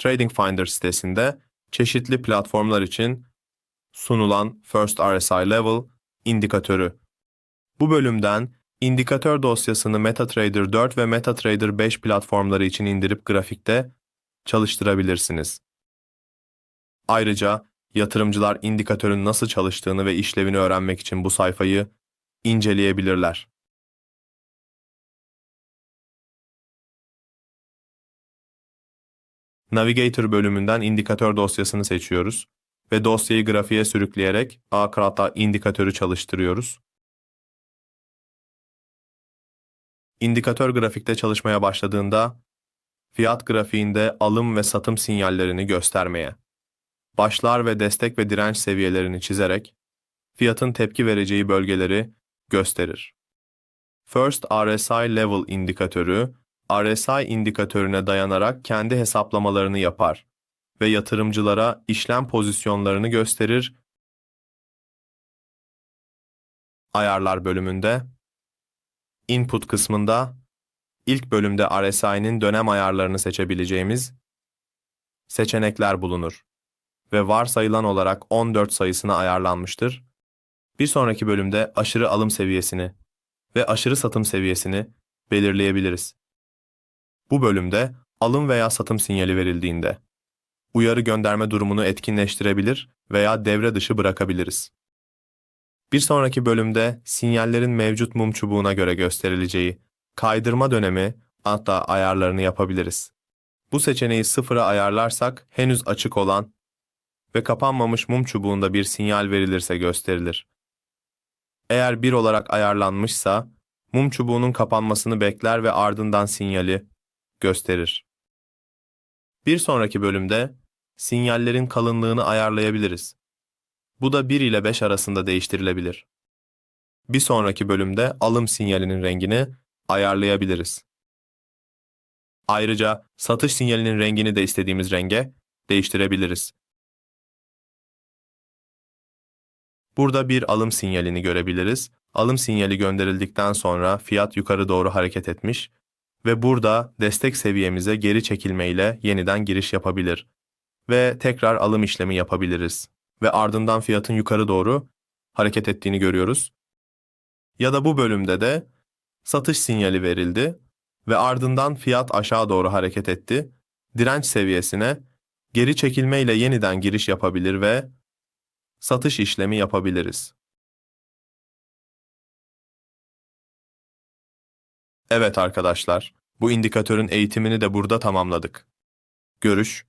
Trading Finder sitesinde çeşitli platformlar için sunulan First RSI Level indikatörü. Bu bölümden indikatör dosyasını MetaTrader 4 ve MetaTrader 5 platformları için indirip grafikte çalıştırabilirsiniz. Ayrıca yatırımcılar indikatörün nasıl çalıştığını ve işlevini öğrenmek için bu sayfayı inceleyebilirler. Navigator bölümünden indikatör dosyasını seçiyoruz ve dosyayı grafiğe sürükleyerek A-Krat'a indikatörü çalıştırıyoruz. İndikatör grafikte çalışmaya başladığında fiyat grafiğinde alım ve satım sinyallerini göstermeye, başlar ve destek ve direnç seviyelerini çizerek fiyatın tepki vereceği bölgeleri gösterir. First RSI Level indikatörü, RSI indikatörüne dayanarak kendi hesaplamalarını yapar ve yatırımcılara işlem pozisyonlarını gösterir. Ayarlar bölümünde Input kısmında ilk bölümde RSI'nin dönem ayarlarını seçebileceğimiz seçenekler bulunur ve varsayılan olarak 14 sayısına ayarlanmıştır. Bir sonraki bölümde aşırı alım seviyesini ve aşırı satım seviyesini belirleyebiliriz. Bu bölümde alım veya satım sinyali verildiğinde uyarı gönderme durumunu etkinleştirebilir veya devre dışı bırakabiliriz. Bir sonraki bölümde sinyallerin mevcut mum çubuğuna göre gösterileceği kaydırma dönemi hatta ayarlarını yapabiliriz. Bu seçeneği sıfıra ayarlarsak henüz açık olan ve kapanmamış mum çubuğunda bir sinyal verilirse gösterilir. Eğer 1 olarak ayarlanmışsa mum çubuğunun kapanmasını bekler ve ardından sinyali gösterir. Bir sonraki bölümde sinyallerin kalınlığını ayarlayabiliriz. Bu da 1 ile 5 arasında değiştirilebilir. Bir sonraki bölümde alım sinyalinin rengini ayarlayabiliriz. Ayrıca satış sinyalinin rengini de istediğimiz renge değiştirebiliriz. Burada bir alım sinyalini görebiliriz. Alım sinyali gönderildikten sonra fiyat yukarı doğru hareket etmiş ve burada destek seviyemize geri çekilme ile yeniden giriş yapabilir ve tekrar alım işlemi yapabiliriz ve ardından fiyatın yukarı doğru hareket ettiğini görüyoruz. Ya da bu bölümde de satış sinyali verildi ve ardından fiyat aşağı doğru hareket etti. Direnç seviyesine geri çekilme ile yeniden giriş yapabilir ve satış işlemi yapabiliriz. Evet arkadaşlar, bu indikatörün eğitimini de burada tamamladık. Görüş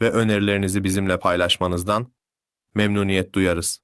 ve önerilerinizi bizimle paylaşmanızdan memnuniyet duyarız.